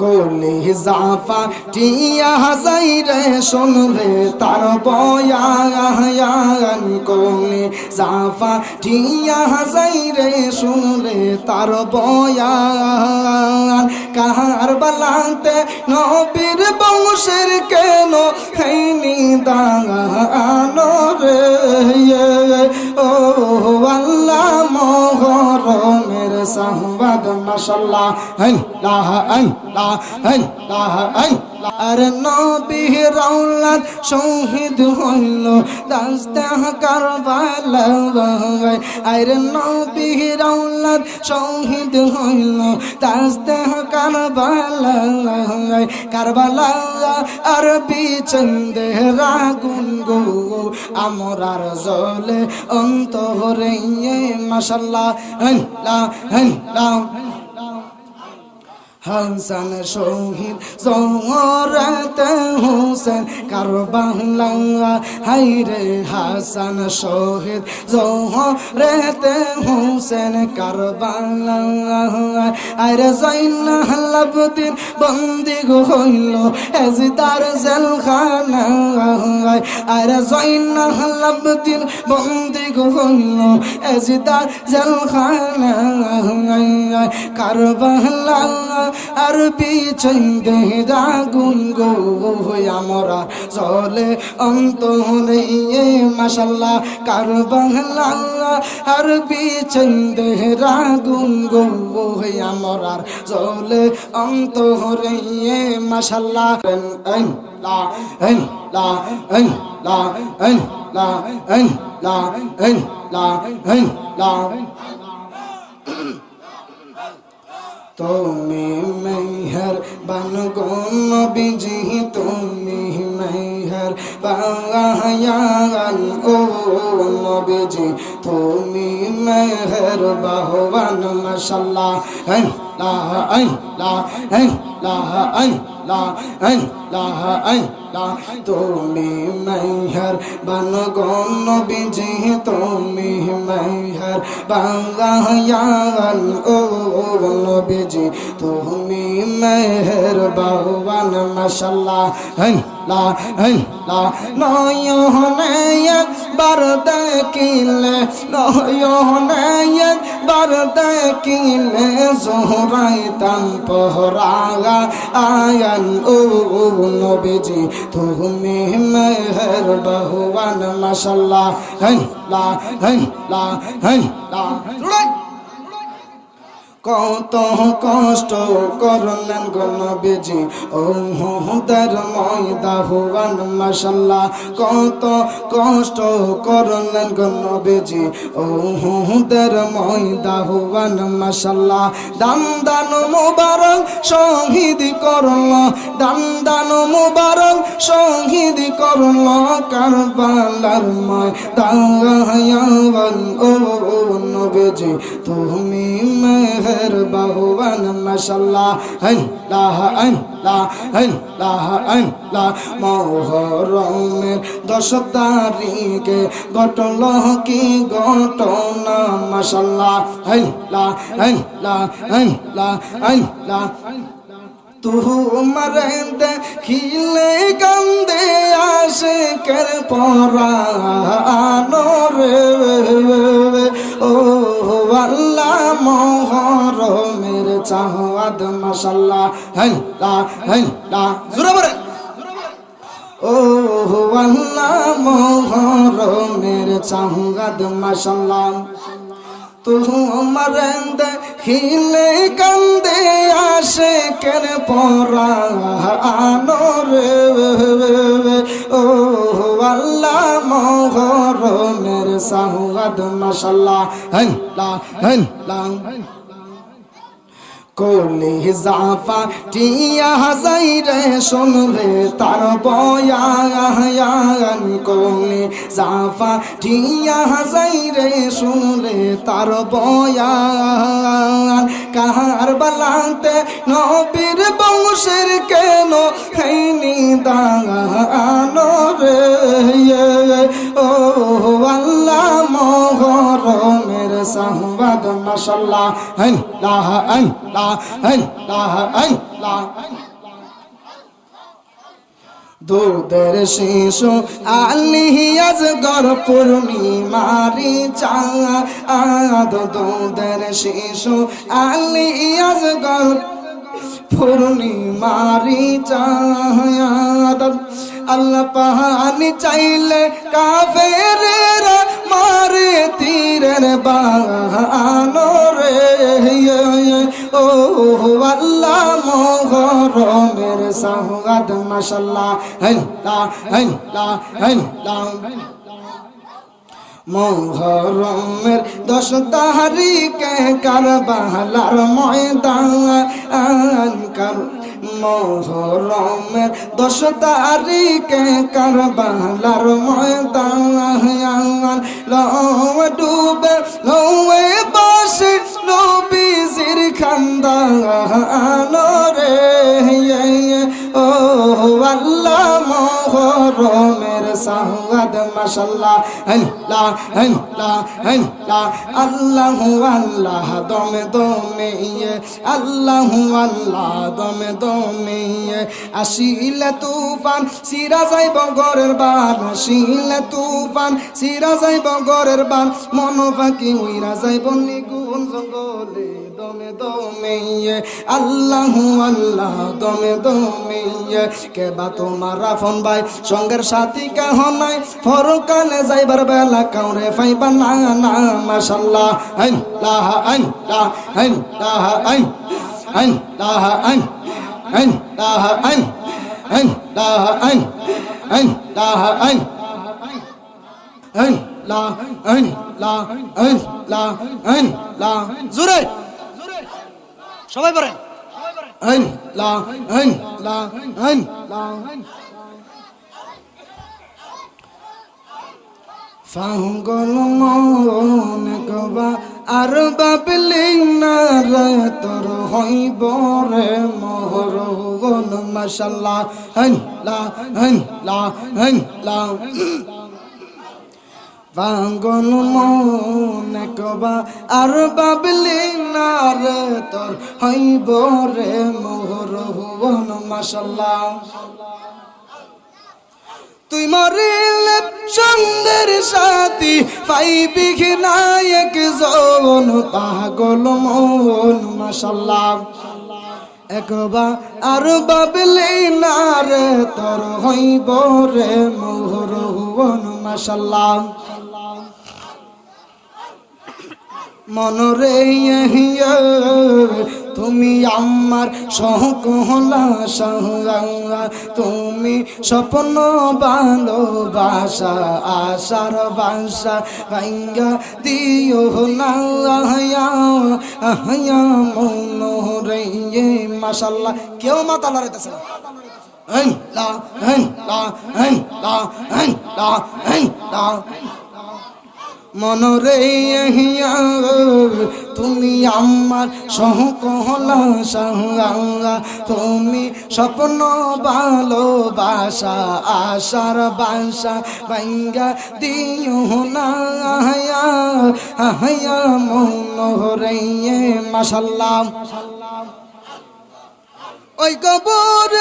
কলি জাফা টিয়া যাই রে শুনলে তার বয়ান কলি জাফা টিয়া যাই রে শুনলে তার বয়ান। কাহার বালাতে নবীর বংশের কেন হেনি দান রে? ও আল্লাহ মোহরমের সংবাদ মাসাল্লাহ আর নবীর রওলার শহীদ হইল দাস্তাহ কারবালা আর নবীর রওলার শহীদ হইল দাস্তাহ কারবালা কারবালা আর বিচন্দে রাগুন গো, আমরার জলে অন্তরে ইয়ে, মাশাল্লাহ হ্যাঁ হ্যাঁ হাসান শহীদ জোহরতে হোসেন কারবালা হাইরে হাসান শহীদ জোহরতে হোসেন কারবালা আরে জৈনা লাবদিন বন্দি হইল এজিদার জেলখানা আরে জৈনা লাবদিন বন্দি হইল এজিদার জেলখানা কারবালা আর পিছন দেহরা গুন গো আমরা জলে অন্ত নেই মাসাল্লাহ কার বাংলা আর পিছন দেহরা গুন গো আমরা জলে অন্ত রে মাসাল্লাহ লা লা লা লা লা লা লা। তুমি মেহর বান গুন বিজি তুমি মেহর বায়ান ও নবীজি তুমি মেহর বাহবান মাশাল্লাহ। لا أي لا أي لا أي لا أي لا أي لا তুমি মাইহার বান গণ বিজি, তুমি মাইহার বাংলায়াল ও বিজি, তুমি মেহের বাহবান মশাল্লাহ। হই লা হই লা নয় বার দেখিলে নয় বার দেখিলে জোহর তান পহরাগা আয়ান ও নবীজি তুমি মেহর বহুবান মশাল্লাহ হন লা হন লা হন লা কত কষ্ট করলেন গণবেজি ও হুদার ময়দা হুয়ান মাসাল্লাহ কত কষ্ট করলেন গণবেজি ও হুদার ময়দা হুয়ান মাসাল্লাহ দান দান মুবারক শহীদ করল দান দান মুবারক শহীদ করল কারবালার ময় দায়ান ও নবেজি, তুমি শের বাহুবান, মশাল্লাহ আল্লাহ আল্লাহ আল্লাহ আল্লাহ মহরমের দশ তারিখে ঘটল কি ঘটনা, মশাল্লাহ আল্লাহ আল্লাহ আল্লাহ আল্লাহ তোমার খিলে কান্দে আসে কর পরা চাহাদ মাশাল্লাহ হ্যাঁ লা হ্যাঁ লা। জোরে বলে ও আল্লাহ মোহরমের চাহাদ মাশাল্লাহ তোমার হিলে কান্দে আসে কেন পরা আনোর। ও আল্লাহ মোহরমের সাহাদ মাশাল্লাহ হ্যাঁ লা হ্যাঁ লা। কলি জাফা টিয়া যাই রে শুনলে তার বয়ান কলি জাফা টিয়া যাই রে শুনলে তার বয়ান। কাহার বালাতে নবীর বংশের কেন হেনি দান রে? মেরে সাহবাদ মাশাল্লাহ হন লাহ হন লাহ দুধের শিশু আলিয়াজ গর পূর্ণিমারি চাঁদ। দুধের শিশু আলিয়াজ গর পূর্ণিমারি চাঁদ। আল্লাহ পাহানি চাইলে কাফের মারে তীরের বাহানো রে ও আল্লাহ, মোহরমের সাহগাদ মাশাল্লাহ। হল্লা হল্লা হল্লা মোহরমের দশ তাহারিকে কারবালার ময়দান কার মোহরমের দশ তারিখে কারবালার ময়দান লও ডুবে, লওয়ে বসে নবীজির খান্দান রে ও আল্লাহ মোহরমের সাহাদ মাশাল্লাহ আল্লাহ আল্লাহ আল্লাহ আল্লাহ আল্লাহ, দমে দমে আল্লাহ আল্লাহ, দমে দমে আসিলে তুফান, সিরা যাইব গরের বান আসিলে তুফান, সিরা যাইব গরের বান, মন উইরা যাইব নিগুন জঙ্গলে, দমে দমে আল্লাহ আল্লাহ, দমে দমে কেবা তোমার রাফন ভাই, সঙ্গের সাথী কেহ নাই ফরকালে যাইবার বেলা কাউরে ফাইবা না না মাশাল্লাহ আইন লাহ আইন লাহ আইন লাহ আইন আইন লাহ আইন আইন লাহ আইন আইন লাহ আইন আইন লাহ আইন আইন লা আইন লা আইন লা আইন লা জোরে সবাই পড়েন আইন লা আইন লা আইন লা ফাঙ্গল মন কবা আর বাবলি না রে তোর হইব রে মোহর গন মাশাল্লাহ হন লা হন লা হন লা। মন কবা আর বাবলি না রে তোর হইব রে মোহর হুবন মাশাল্লাহ। তুই মরিলে সঙ্গের সাথী পাইবি নায়ক জন পাগল মন মাশাল্লাহ। একবার আর বাবলি না রে তোর হইব রে মোহর হুবন, মাশাল্লাহ। মনরে ইয়ে তুমি আমার সহকহলা সঙ্গা তুমি স্বপ্ন ভালোবাসা, আশার বাসা ভাঙ্গা দিও না। আহয়া আহয়া মনরে মাশাল্লাহ। কেউ মাতা লড়াইতেছে হন লা হন লা হন লা হন লা মনরে তুমি আমার সহকহলা সঙ্গা তুমি স্বপ্ন ভালোবাসা, আশার বাসা বাঙ্গা দিও না, আহায়া আহায়া মনোহরে মাসাল্লাম ওই কবর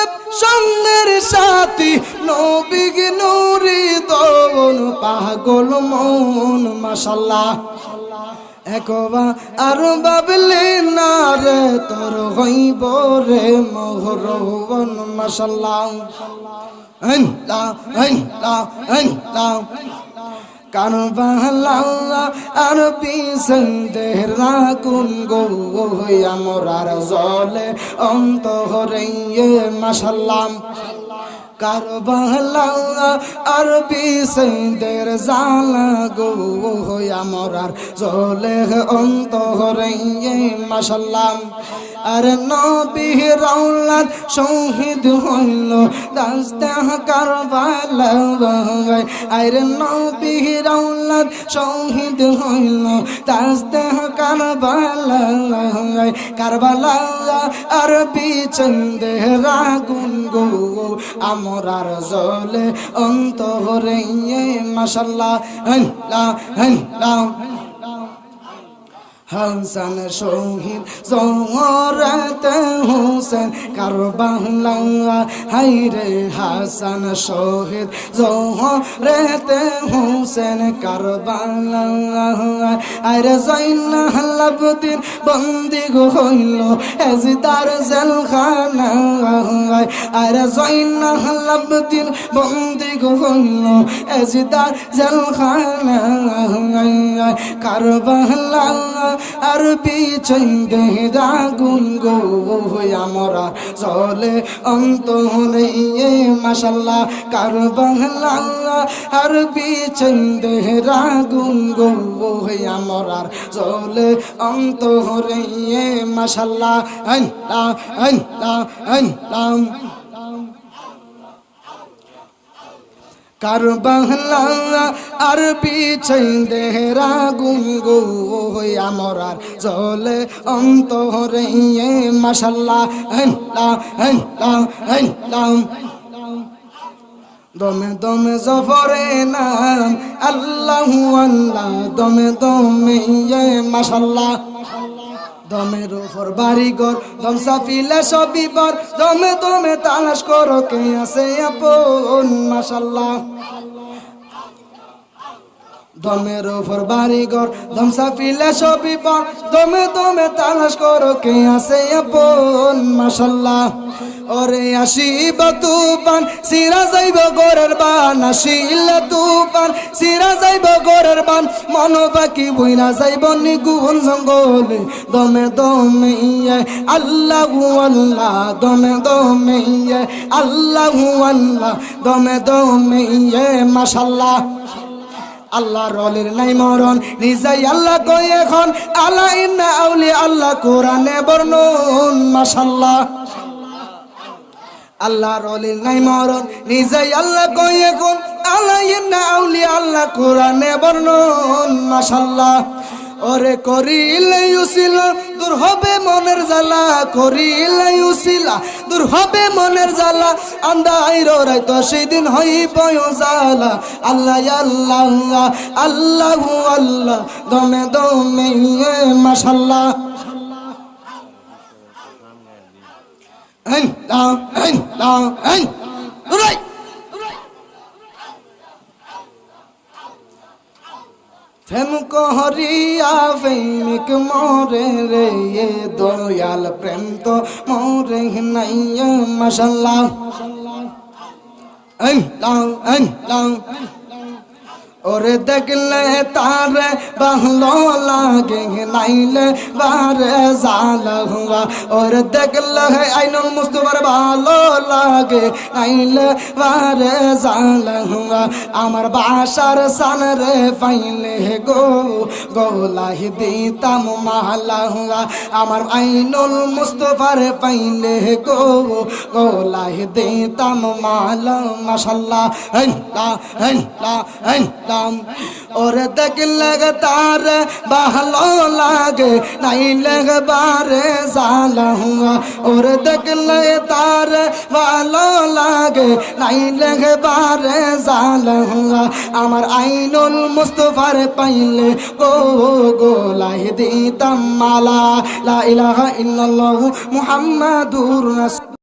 সঙ্গের সাথী নবিগ নুরি দন, পাগল মন মাসাল্লাহ একবা আর বাবলে না রে, তোর হইব রে মোহর মাসাল্লাহ আইন লা লা লা আর পিসন্দের রাগুন গো আমার জলে অন্ত হরে মাসাল্লাম কারবালা আর পিসন্দের জালা গো আমার আর জলে অন্তরে মাসাল্লাম আর নবী রাউলাদ শহীদ হইল দাস্তা কারবালা আর নবী রাউলাদ শহীদ হইল দাস্তা কারবালা কারবালা আর পিছন্দে রাগুন গো আমর আর জলে অন্তরে হরে হন হ্যাঁ হ্যাঁ হাসান শহীদ জহরত হোসেন কারবালা হাইরে হাসান শহীদ জহরত হোসেন কারবালা আরে জৈনা লাবদিন বন্দি হইল এজিদার জেলখানা আরে জৈনা লাবদিন বন্দি হইল এজিদার জেলখানা কারবালা আর পিছই দেহরা গুন আমরা চলে অন্ত নেই মাসাল্লাহ কারবালা আর পিছই দেহরা গুন গো আমরা চলে অন্ত রে মাসাল্লাহ আল্লাহ আল্লাহ। আল্লাহ কারবালা আর পিছাই দেহরা গুন গো আমার আর জলে অন্তরে মাসাল্লাহ হ্যাঁ হ্যাঁ আল্লাহ দমে দমে জফরে নাম, আল্লাহ আল্লাহ, দমে দমে ইয়ে মাসাল্লাহ দমের ওপর বাড়িঘর, দম সাফিলে সবই পর দমে দমে তালাশ করো কে আছে আপন মাসাল্লাহ দমের উপর বাড়িঘর দম সাফিলে সবই পর। দমে দমে তালাশ করো, কে আছে আপন? মাসাল্লাহ ওরে আসিব তুফান, সিরা যাইব গোরের বান। আসিল তুফান, সিরা যাইব গোরের বান। মন পাখি বইরা যাইব নিগুন জঙ্গলে। দমে দমে ইয়ে আল্লাহ আল্লাহ। দমে দমে ইয়ে আল্লাহ আল্লাহ। দমে দমে ইয়ে মাশাল্লাহ। আল্লাহ রলের নাই মরণ। নিজাই আল্লাহ কই এখন? আল্লাহ ইন্না আউলি আল্লাহ কোরআনে বর্ণন মাশাল্লাহ আল্লাহ রলের নাই মরণ, নিজাই আল্লাহ কই এখন? আল্লাহ ইন্না আউলি আল্লাহ কোরআনে বর্ণন মাশাল্লাহ ওরে করিলে ইউসিলা দূর হবে মনের জ্বালা, করিলে ইউসিলা দূর হবে মনের জ্বালা আন্দাই রাই তো সেদিন হইব জ্বালা আল্লাহ আল্লাহ আল্লাহ আল্লাহ দমে দমে মাশাল্লাহ. Right. প্রেম কহরিয়া প্রেমিক মরে রে দয়াল প্রেম তো মরে নাই মশাল্লাহ ওরে দেখলে তার ভালো লাগে নাইলে বারে জাল হুয়া ওরে দেখলে আইনুল মুস্তফার ভালো লাগে নাইলে বারে জাল হুয়া আমার বাসার সান রে পাইলে গো গোলাহি দিতাম মালা হুয়া আমার আইনুল মুস্তফার পাইলে গো গোলাহি দিতাম মালা মাশাল্লাহ হেন্লা হেন্লা হেন্লা দাম ওরে দেখলে তার ভালো লাগে নাই বারে জালা হুয়া ওরে দেখলে তার ভালো লাগে নাই বারে জালা হুয়া আমার আইনুল মুস্তফার পাইলে গো গোলাই দিতাম মালা লা ইলাহা ইল্লাল্লাহু মুহাম্মাদুর